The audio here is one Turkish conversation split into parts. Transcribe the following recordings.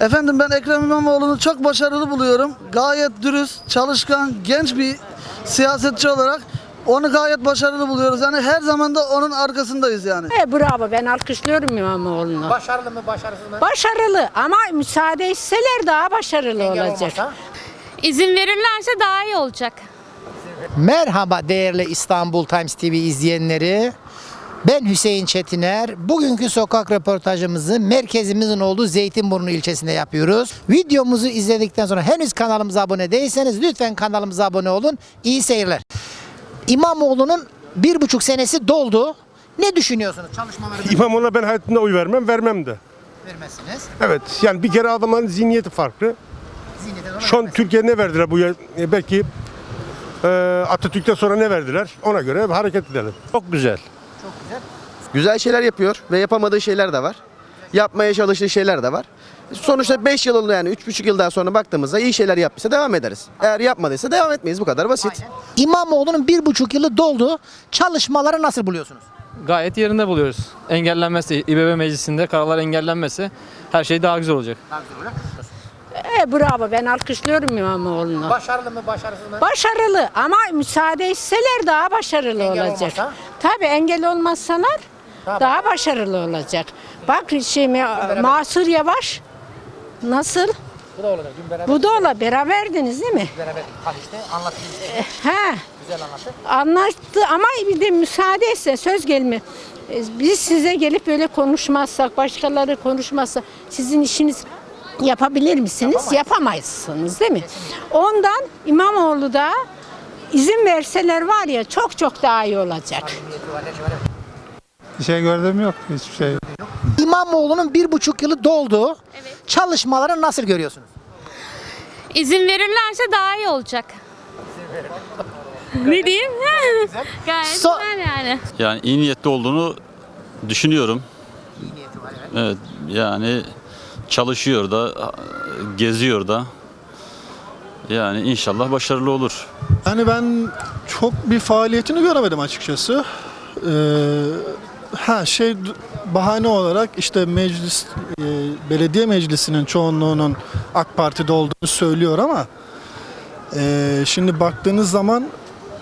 Efendim ben Ekrem İmamoğlu'nu çok başarılı buluyorum. Gayet dürüst, çalışkan, genç bir siyasetçi olarak onu gayet başarılı buluyoruz. Yani her zaman da onun arkasındayız yani. E, bravo ben alkışlıyorum İmamoğlu'nu. Başarılı mı başarısız mı? Başarılı ama müsaade etseler daha başarılı Engel olacak. olmasa? İzin verirlerse daha iyi olacak. Merhaba değerli İstanbul Times TV izleyenleri. Ben Hüseyin Çetiner. Bugünkü sokak röportajımızı merkezimizin olduğu Zeytinburnu ilçesinde yapıyoruz. Videomuzu izledikten sonra henüz kanalımıza abone değilseniz lütfen kanalımıza abone olun. İyi seyirler. İmamoğlu'nun bir buçuk senesi doldu. Ne düşünüyorsunuz çalışmaları İmamoğlu'na ben hayatımda oy vermem, vermem de. vermezsiniz? Evet, yani bir kere adamların zihniyeti farklı. Şu an Türkiye ne verdiler bu ya? E, belki e, Atatürk'ten sonra ne verdiler? Ona göre hareket edelim. Çok güzel. Güzel şeyler yapıyor ve yapamadığı şeyler de var. Yapmaya çalıştığı şeyler de var. Sonuçta 5 yıl oldu yani 3,5 yıldan sonra baktığımızda iyi şeyler yapmışsa devam ederiz. Eğer yapmadıysa devam etmeyiz bu kadar basit. İmamoğlu'nun bir buçuk yılı doldu. Çalışmaları nasıl buluyorsunuz? Gayet yerinde buluyoruz. Engellenmesi, İBB meclisinde kararlar engellenmesi her şey daha güzel olacak. E, bravo ben alkışlıyorum İmamoğlu'nu. Başarılı mı başarısız mı? Başarılı ama müsaade etseler daha başarılı Engel olacak. olmasa? Tabii engel olmazsalar daha başarılı olacak. Bak şimdi Masur Yavaş nasıl? Bu da olacak. Dün beraber Bu da ola beraberdiniz değil mi? beraber işte anlattı. He. Güzel anlattı. Anlattı ama bir de müsaade etse söz gelme. E, Biz size gelip böyle konuşmazsak, başkaları konuşmazsa sizin işiniz yapabilir misiniz? Yapamazsınız değil mi? Ondan İmamoğlu da izin verseler var ya çok çok daha iyi olacak. Bir şey gördüm yok hiçbir şey. İmamoğlu'nun bir buçuk yılı doldu. Çalışmaları nasıl görüyorsunuz? İzin verirlerse daha iyi olacak. ne diyeyim? Gayet So- güzel yani. Yani iyi niyetli olduğunu düşünüyorum. Evet yani çalışıyor da geziyor da yani inşallah başarılı olur. Yani ben çok bir faaliyetini göremedim açıkçası. Ee, ha şey bahane olarak işte meclis e, belediye meclisinin çoğunluğunun AK Parti'de olduğunu söylüyor ama e, şimdi baktığınız zaman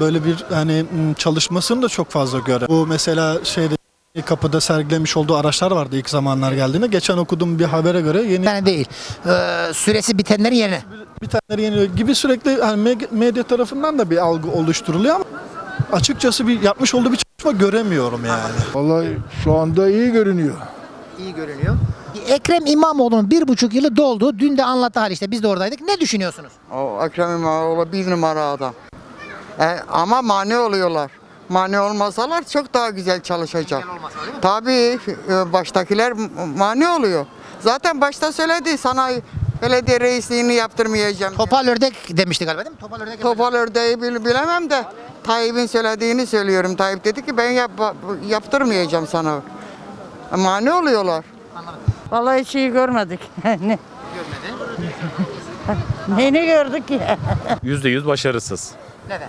böyle bir hani çalışmasını da çok fazla göre. Bu mesela şeyde kapıda sergilemiş olduğu araçlar vardı ilk zamanlar geldiğinde. Geçen okuduğum bir habere göre yeni Bir tane değil. Ee, süresi bitenlerin yerine. bir taneleri yeniliyor gibi sürekli hani medya tarafından da bir algı oluşturuluyor ama açıkçası bir yapmış olduğu bir çalışma göremiyorum yani. Vallahi şu anda iyi görünüyor. İyi görünüyor. Ekrem İmamoğlu'nun bir buçuk yılı doldu. Dün de anlattı hali işte biz de oradaydık. Ne düşünüyorsunuz? O Ekrem İmamoğlu bir numara adam. E, ama mani oluyorlar. Mani olmasalar çok daha güzel çalışacak. Tabii e, baştakiler mani oluyor. Zaten başta söyledi sana belediye reisliğini yaptırmayacağım. Topal ördek demişti galiba değil mi? Topal ördek. Topal ördeği bil- bilemem de Tayyip'in söylediğini söylüyorum. Tayyip dedi ki ben yap, yaptırmayacağım sana. Mani oluyorlar. Vallahi hiç iyi görmedik. ne? Neyini gördük ki? %100 başarısız. Neden?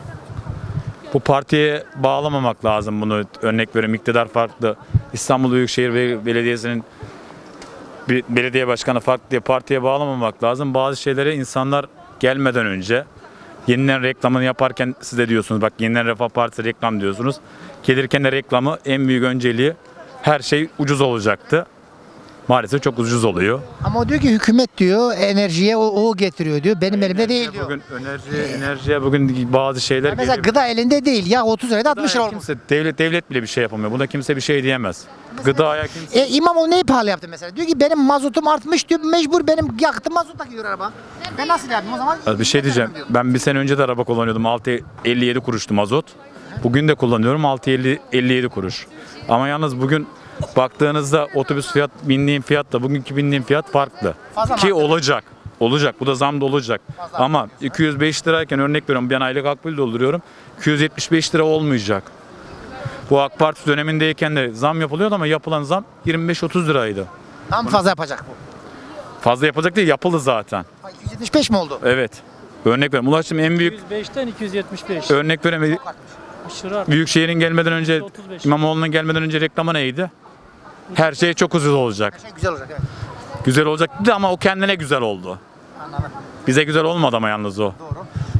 Bu partiye bağlamamak lazım bunu. Örnek veriyorum iktidar farklı. İstanbul Büyükşehir Be- Belediyesi'nin belediye başkanı farklı diye partiye bağlamamak lazım. Bazı şeyleri insanlar gelmeden önce yeniden reklamını yaparken siz de diyorsunuz bak yeniden Refah Partisi reklam diyorsunuz. Gelirken de reklamı en büyük önceliği her şey ucuz olacaktı. Maalesef çok ucuz oluyor. Ama o diyor ki hükümet diyor enerjiye o, o getiriyor diyor. Benim elimde değil diyor. Bugün enerji, enerjiye bugün bazı şeyler Mesela geliyor. gıda elinde değil. Ya 30 liraya da 60 lira olmuş. Kimse, devlet devlet bile bir şey yapamıyor. Buna kimse bir şey diyemez. Gıdaya kimse E, İmamoğlu neyi pahalı yaptı mesela? Diyor ki benim mazotum artmış diyor. Mecbur benim yaktım mazotla gidiyor araba. Ben nasıl yapayım o zaman? bir şey diyeceğim. Ben bir sene önce de araba kullanıyordum. 6.57 kuruştu mazot. Bugün de kullanıyorum 6.57 kuruş. Ama yalnız bugün baktığınızda otobüs fiyat bindiğim fiyatla bugünkü bindiğim fiyat farklı. Ki olacak. Olacak. Bu da zam da olacak. Ama 205 lirayken örnek veriyorum ben aylık akbil dolduruyorum. 275 lira olmayacak. Bu AK Parti dönemindeyken de zam yapılıyordu ama yapılan zam 25-30 liraydı. Tam fazla yapacak bu. Fazla yapılacak değil yapıldı zaten. Ay, 175 mi oldu? Evet. Örnek veriyorum. Ulaştım en büyük 105'ten 275. örnek veriyorum. Aşırı arttı. Büyükşehir'in gelmeden önce 35. İmamoğlu'nun gelmeden önce reklamı neydi? Her şey çok ucuz olacak. Şey güzel olacak evet. Güzel olacak dedi ama o kendine güzel oldu. Bize güzel olmadı ama yalnız o.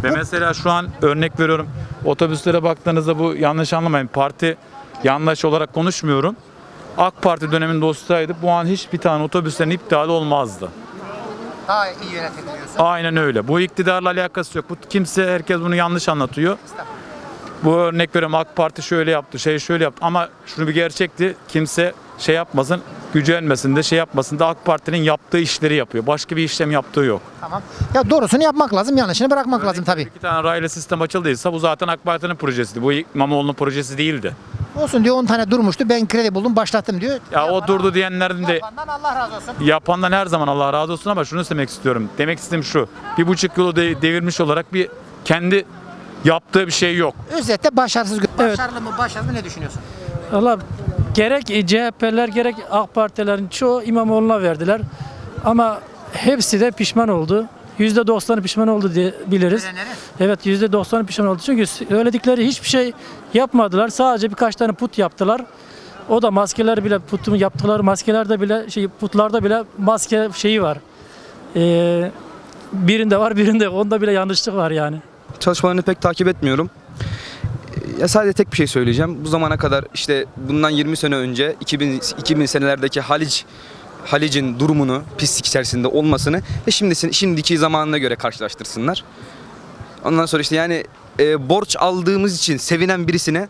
Ve mesela şu an örnek veriyorum otobüslere baktığınızda bu yanlış anlamayın parti yanlış olarak konuşmuyorum. AK Parti döneminde olsaydı bu an hiçbir tane otobüslerin iptali olmazdı. Daha iyi yönetebiliyorsun. Aynen öyle. Bu iktidarla alakası yok. Bu kimse herkes bunu yanlış anlatıyor. Bu örnek veriyorum AK Parti şöyle yaptı, şey şöyle yaptı ama şunu bir gerçekti. Kimse şey yapmasın, gücenmesin de şey yapmasın da AK Parti'nin yaptığı işleri yapıyor. Başka bir işlem yaptığı yok. Tamam. Ya doğrusunu yapmak lazım, yanlışını bırakmak lazım tabii. İki tane raylı sistem açıldıysa bu zaten AK Parti'nin projesiydi. Bu İmamoğlu'nun projesi değildi. Olsun diyor 10 tane durmuştu. Ben kredi buldum, başlattım diyor. Ya o durdu diyenlerin de Yapandan Allah razı olsun. yapandan her zaman Allah razı olsun ama şunu demek istiyorum. Demek istediğim şu. Bir buçuk yılı de- devirmiş olarak bir kendi yaptığı bir şey yok. Özetle başarısız. Başarılı mı, başarılı mı ne düşünüyorsun? Valla gerek CHP'ler gerek AK Partilerin çoğu İmamoğlu'na verdiler. Ama hepsi de pişman oldu. %90'ı pişman oldu diye biliriz. Evet %90'ı pişman oldu. Çünkü söyledikleri hiçbir şey yapmadılar. Sadece birkaç tane put yaptılar. O da maskeler bile putumu yaptıkları maskelerde bile şey putlarda bile maske şeyi var. Ee, birinde var birinde. Onda bile yanlışlık var yani. Çalışmalarını pek takip etmiyorum. Ya sadece tek bir şey söyleyeceğim. Bu zamana kadar işte bundan 20 sene önce 2000 2000 senelerdeki Haliç Halic'in durumunu pislik içerisinde olmasını ve şimdi şimdiki zamanına göre karşılaştırsınlar. Ondan sonra işte yani e, borç aldığımız için sevinen birisine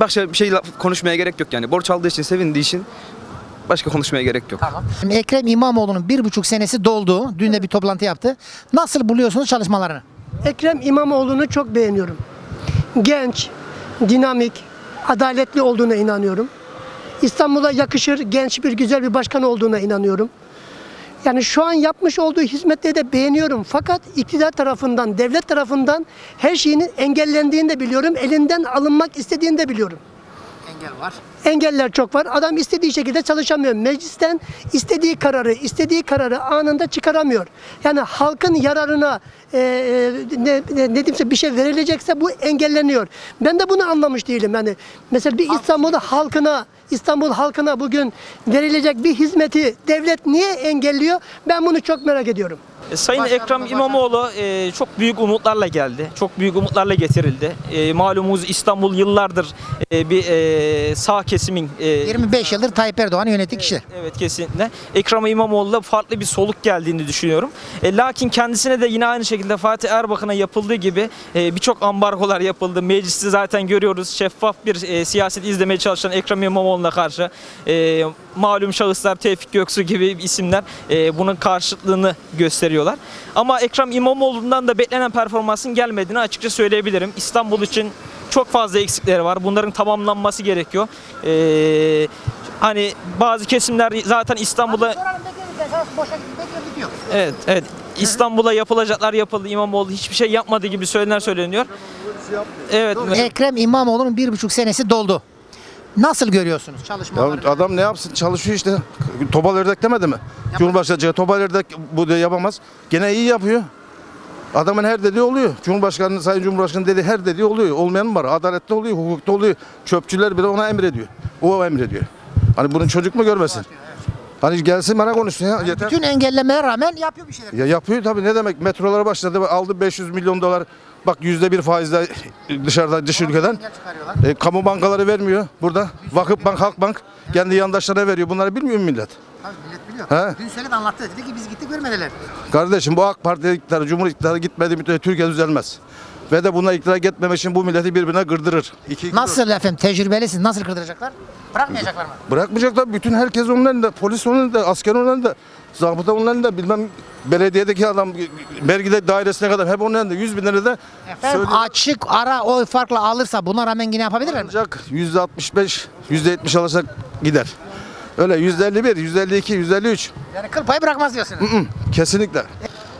başka bir şey konuşmaya gerek yok yani. Borç aldığı için sevindiği için başka konuşmaya gerek yok. Şimdi Ekrem İmamoğlu'nun bir buçuk senesi doldu. Dün de bir toplantı yaptı. Nasıl buluyorsunuz çalışmalarını? Ekrem İmamoğlu'nu çok beğeniyorum. Genç, dinamik, adaletli olduğuna inanıyorum. İstanbul'a yakışır, genç bir güzel bir başkan olduğuna inanıyorum. Yani şu an yapmış olduğu hizmetleri de beğeniyorum. Fakat iktidar tarafından, devlet tarafından her şeyinin engellendiğini de biliyorum. Elinden alınmak istediğini de biliyorum. Engel var. Engeller çok var. Adam istediği şekilde çalışamıyor. Meclisten istediği kararı, istediği kararı anında çıkaramıyor. Yani halkın yararına e, e, ne, ne, diyeyimse bir şey verilecekse bu engelleniyor. Ben de bunu anlamış değilim. Yani mesela bir İstanbul halkına İstanbul halkına bugün verilecek bir hizmeti devlet niye engelliyor? Ben bunu çok merak ediyorum. E, Sayın Ekrem İmamoğlu e, çok büyük umutlarla geldi. Çok büyük umutlarla getirildi. E, malumuz İstanbul yıllardır e, bir e, sağ kesimin e, 25 yıldır Tayyip Erdoğan yönettiği kişi. Evet kesinlikle. Ekrem İmamoğlu'da farklı bir soluk geldiğini düşünüyorum. E, lakin kendisine de yine aynı şekilde Fatih Erbakan'a yapıldığı gibi e, birçok ambargolar yapıldı. Mecliste zaten görüyoruz şeffaf bir e, siyaset izlemeye çalışan Ekrem İmamoğlu'na karşı e, malum şahıslar Tevfik Göksu gibi isimler e, bunun karşıtlığını gösteriyorlar. Ama Ekrem İmamoğlu'ndan da beklenen performansın gelmediğini açıkça söyleyebilirim. İstanbul için çok fazla eksikleri var. Bunların tamamlanması gerekiyor. E, hani bazı kesimler zaten İstanbul'a Evet, evet. İstanbul'a yapılacaklar yapıldı. İmamoğlu hiçbir şey yapmadığı gibi söylenir söyleniyor. Evet. Ekrem İmamoğlu'nun bir buçuk senesi doldu. Nasıl görüyorsunuz çalışmaları? adam ne yapsın çalışıyor işte. Topal Ördek demedi mi? Cumhurbaşkanı Topal Ördek bu da yapamaz. Gene iyi yapıyor. Adamın her dediği oluyor. Cumhurbaşkanı, Sayın Cumhurbaşkanı dediği her dediği oluyor. Olmayan mı var? Adaletli oluyor, hukukta oluyor. Çöpçüler bile ona emrediyor. O emrediyor. Hani bunun çocuk mu görmesin? Hani gelsin bana konuşsun ya. Yeter. Bütün engellemelere rağmen yapıyor bir şeyler. Ya yapıyor tabii ne demek metrolara başladı aldı 500 milyon dolar bak yüzde bir faizle dışarıda dış ülkeden e, kamu bankaları vermiyor burada Vakıf Bank Halk Bank kendi yandaşlarına veriyor bunları bilmiyor mu millet? millet biliyor. He? Dün söyledi anlattı dedi ki biz gittik görmediler. Kardeşim bu AK Parti iktidarı Cumhur iktidarı gitmediği müddetçe Türkiye düzelmez. Ve de buna iktidara gitmemek için bu milleti birbirine gırdırır. İki, Nasıl efendim tecrübelisiniz nasıl kırdıracaklar? Bırakmayacaklar mı? Bırakmayacaklar. Bütün herkes onun elinde. Polis onun elinde. Asker onun elinde. Zabıta onun elinde. Bilmem belediyedeki adam vergide dairesine kadar hep onun elinde. 100 bin lira da Efendim açık ara oy farklı alırsa buna rağmen yine yapabilirler mi? ancak yüzde 65, yüzde 70 alırsak gider. Öyle yüzde 51, yüzde 52, yüzde 53. Yani kıl payı bırakmaz diyorsunuz. Kesinlikle.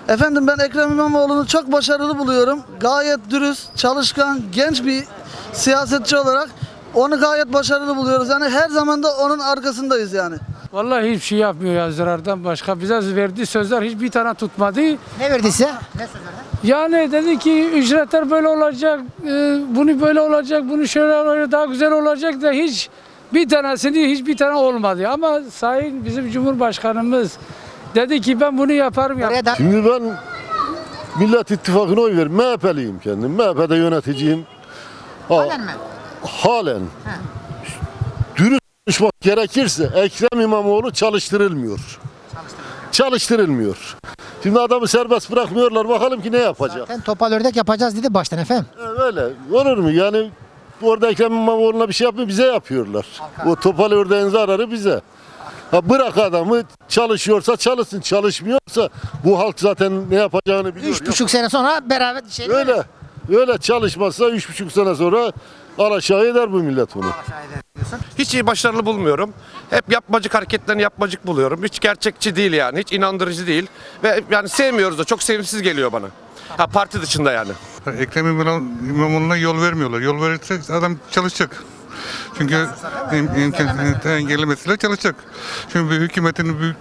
Efendim ben Ekrem İmamoğlu'nu çok başarılı buluyorum. Gayet dürüst, çalışkan, genç bir siyasetçi olarak onu gayet başarılı buluyoruz. Yani her zaman da onun arkasındayız yani. Vallahi hiçbir şey yapmıyor ya zarardan başka. Bize verdiği sözler hiçbir tane tutmadı. Ne verdi size? Ne söz verdi? Yani dedi ki ücretler böyle olacak, e, bunu böyle olacak, bunu şöyle olacak, daha güzel olacak da hiç Bir tanesini hiçbir tane olmadı ama sayın bizim Cumhurbaşkanımız dedi ki ben bunu yaparım. yaparım. Şimdi ben Millet İttifakı'na oy veririm. MHP'liyim kendim. MHP'de yöneticiyim. Ha- Halen mi? Halen. Dürüst konuşmak gerekirse Ekrem İmamoğlu çalıştırılmıyor. Çalıştırılmıyor. Şimdi adamı serbest bırakmıyorlar. Bakalım ki ne yapacak. Sen topal ördek yapacağız dedi baştan efendim. E, Öyle. Olur mu? Yani orada Ekrem İmamoğlu'na bir şey yapmıyor. Bize yapıyorlar. O topal ördeğin zararı bize. Ha bırak adamı çalışıyorsa çalışsın. Çalışmıyorsa bu halk zaten ne yapacağını biliyor. Üç buçuk sene sonra beraber şey Öyle. Öyle çalışmazsa üç buçuk sene sonra alaşağı eder bu millet bunu. Hiç iyi başarılı bulmuyorum. Hep yapmacık hareketlerini yapmacık buluyorum. Hiç gerçekçi değil yani. Hiç inandırıcı değil. Ve yani sevmiyoruz da çok sevimsiz geliyor bana. Ha parti dışında yani. Ekrem İmam- İmamoğlu'na yol vermiyorlar. Yol verirse adam çalışacak. Çünkü im, imkan engelli mesele çalışacak. Şimdi bir hükümetin büyük,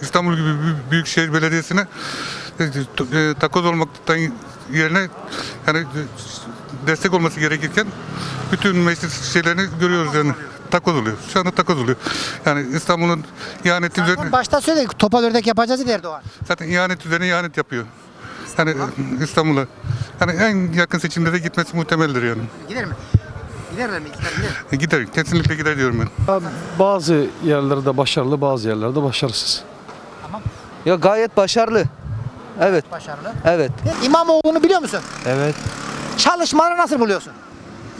İstanbul gibi büyük, büyük şehir belediyesine e, e, takoz olmaktan yerine yani destek olması gerekirken bütün meclis şeylerini görüyoruz yani. Takoz oluyor. Şu anda takoz oluyor. Yani İstanbul'un ihaneti üzerine, Başta söyledik topal ördek yapacağız dedi Erdoğan. zaten ihanet üzerine ihanet yapıyor. Yani e, İstanbul'a. Yani en yakın seçimde de gitmesi muhtemeldir yani. Gider mi? Giderler mi? Gider, gider. E, Gider, kesinlikle gider diyorum ben. Bazı yerlerde başarılı, bazı yerlerde başarısız. Ya gayet başarılı. Evet. Başarılı. Evet. İmamoğlu'nu biliyor musun? Evet. Çalışmaları nasıl buluyorsun?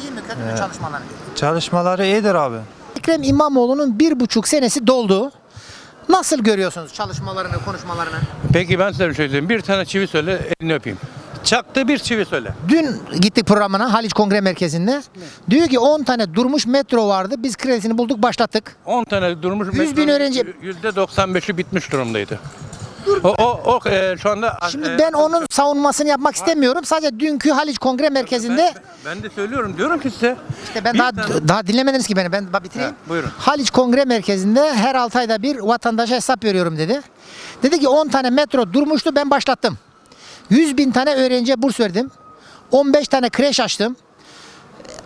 İyi mi kötü mü çalışmaları? Çalışmaları iyidir abi. Ekrem İmamoğlu'nun bir buçuk senesi doldu. Nasıl görüyorsunuz çalışmalarını, konuşmalarını? Peki ben size bir şey söyleyeyim. Bir tane çivi söyle elini öpeyim. Çaktı bir çivi söyle. Dün gittik programına Haliç Kongre Merkezi'nde. Diyor ki 10 tane durmuş metro vardı. Biz kredisini bulduk başlattık. 10 tane durmuş. 100 bin öğrenci. %95'i bitmiş durumdaydı. O, o, o e, şu anda... Şimdi e, ben onun savunmasını yapmak istemiyorum. Sadece dünkü Haliç Kongre Merkezi'nde Ben de söylüyorum diyorum ki size. işte ben Bir daha tane- daha dinlemediniz ki beni. Ben bitireyim. Buyurun. Haliç Kongre Merkezi'nde her 6 ayda bir vatandaşa hesap veriyorum dedi. Dedi ki 10 tane metro durmuştu ben başlattım. 100 bin tane öğrenciye burs verdim. 15 tane kreş açtım.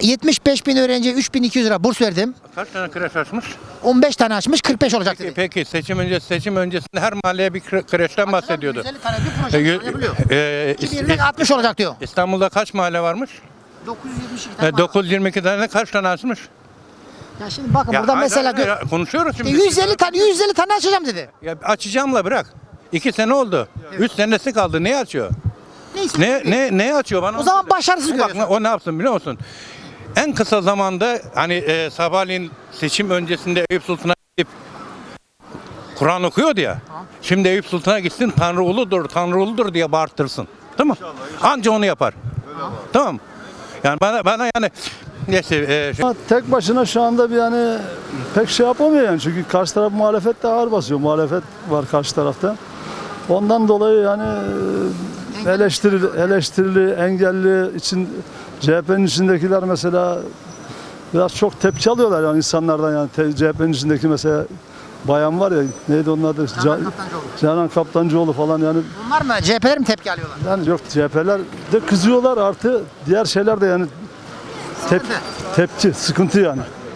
75 bin öğrenciye 3200 lira burs verdim. Kaç tane kreş açmış? 15 tane açmış 45 olacak dedi. Peki, peki seçim öncesi seçim öncesinde her mahalleye bir kre- kreşten bahsediyordu. 150 tane bir E, proje yapılıyor. e, 2020 60 olacak diyor. İstanbul'da kaç mahalle varmış? 972 tane E, var. 922 tane kaç tane açmış? Ya şimdi bakın Ya burada hayır, mesela hayır, gö- hayır, konuşuyoruz şimdi. 150 tane 150 tane açacağım dedi. Ya açacağımla bırak. İki sene oldu. Üç senesi kaldı. Neyi açıyor? Neyse. Ne ne ne açıyor bana? O zaman başarısız Bak, görüyorsun. o ne yapsın biliyor musun? En kısa zamanda hani e, sabahleyin seçim öncesinde Eyüp Sultan'a gidip Kur'an okuyordu ya. Şimdi Eyüp Sultan'a gitsin Tanrı uludur, Tanrı uludur diye bağırtırsın. Tamam mı? Anca onu yapar. Tamam. Yani bana bana yani neyse e, şey- Tek başına şu anda bir yani pek şey yapamıyor yani. Çünkü karşı taraf muhalefet de ağır basıyor. Muhalefet var karşı tarafta. Ondan dolayı yani e, eleştirili, eleştirili, engelli için CHP'nin içindekiler mesela biraz çok tepki alıyorlar yani insanlardan yani CHP'nin içindeki mesela bayan var ya neydi onun adı? Can- Canan Kaptancıoğlu falan yani Bunlar mı? CHP'ler mi tepki alıyorlar? yani yok CHP'ler de kızıyorlar artı diğer şeyler de yani tep, tepki sıkıntı yani.